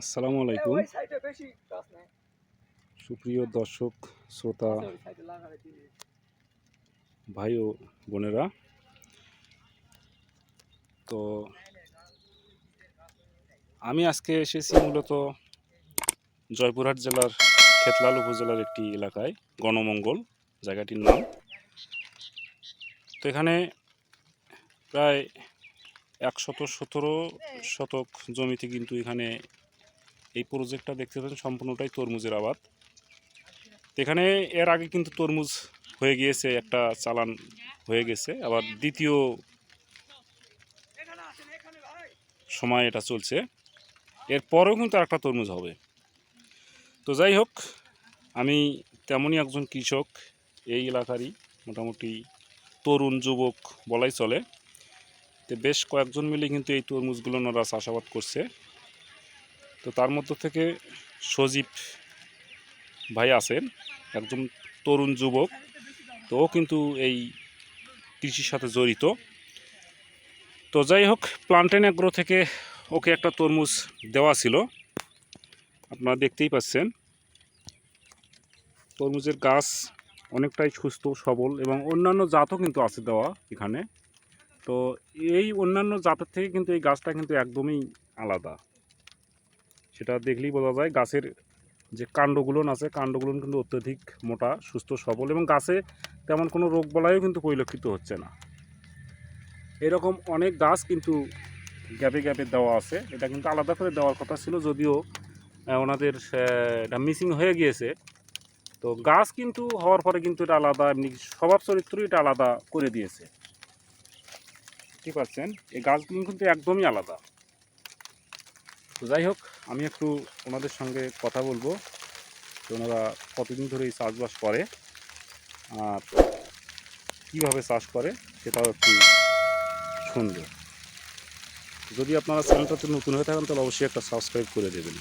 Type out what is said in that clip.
আসসালামু আলাইকুম। সুপ্রিয় দর্শক শ্রোতা ভাই ও বোনেরা তো আমি আজকে এসেছি মূলত জয়পুরহাট জেলার খেতলাল উপজেলার একটি এলাকায় গণমঙ্গল জায়গাটির নাম। তো এখানে প্রায় একশত সতেরো শতক জমিতে কিন্তু এখানে এই প্রজেক্টটা দেখতে পাচ্ছেন, সম্পূর্ণটাই তরমুজের আবাদ। এখানে এর আগে কিন্তু তরমুজ হয়ে গিয়েছে, একটা চালান হয়ে গেছে। আবার দ্বিতীয় সময় এটা চলছে। এরপরেও কিন্তু একটা তরমুজ হবে। তো যাই হোক, আমি তেমনই একজন কৃষক, এই এলাকারই মোটামুটি তরুণ, যুবক বলাই চলে। তো বেশ কয়েকজন মিলে কিন্তু এই তরমুজগুলো ওনারা চাষাবাদ করছে। তো তার মধ্য থেকে সজীব ভাই আছেন, একজন তরুণ যুবক। তো কিন্তু এই কৃষির সাথে জড়িত। তো যাই হোক প্লান্টেন অ্যাগ্রো থেকে ওকে একটা তরমুজ দেওয়া ছিল। আপনারা দেখতেই পাচ্ছেন। তরমুজের গাছ অনেকটাই সুস্থ, সবল এবং অন্যান্য জাতও কিন্তু আছে দেওয়া এখানে। তো এই অন্যান্য জাতের থেকে কিন্তু এই গাছটা কিন্তু একদমই আলাদা। সেটা দেখলেই বোঝা যায় গাছের যে কাণ্ডগুলো আছে কাণ্ডগুলো কিন্তু অত্যধিক মোটা, সুস্থ, সবল এবং গাছে তেমন কোনো রোগ বলাইও কিন্তু পরিলক্ষিত হচ্ছে না। এরকম অনেক গাছ কিন্তু গ্যাপে গ্যাপে দেওয়া আছে। এটা কিন্তু আলাদা করে দেওয়ার কথা ছিল, যদিও ওনাদের এটা মিসিং হয়ে গিয়েছে। তো গাছ কিন্তু হওয়ার পরে কিন্তু এটা আলাদা, এমনি স্বভাব চরিত্রই এটা আলাদা করে দিয়েছে। ঠিক পাচ্ছেন এই গাছগুলো কিন্তু একদমই আলাদা। তো যাই হোক আমি একটু ওনাদের সঙ্গে কথা বলব। যে ওনারা কতদিন ধরে এই চাষবাস করে আর কীভাবে চাষ করে সেটাও একটু শুনবে। যদি আপনারা চ্যানেলটাতে নতুন হয়ে থাকেন তাহলে অবশ্যই একটা সাবস্ক্রাইব করে দেবেন।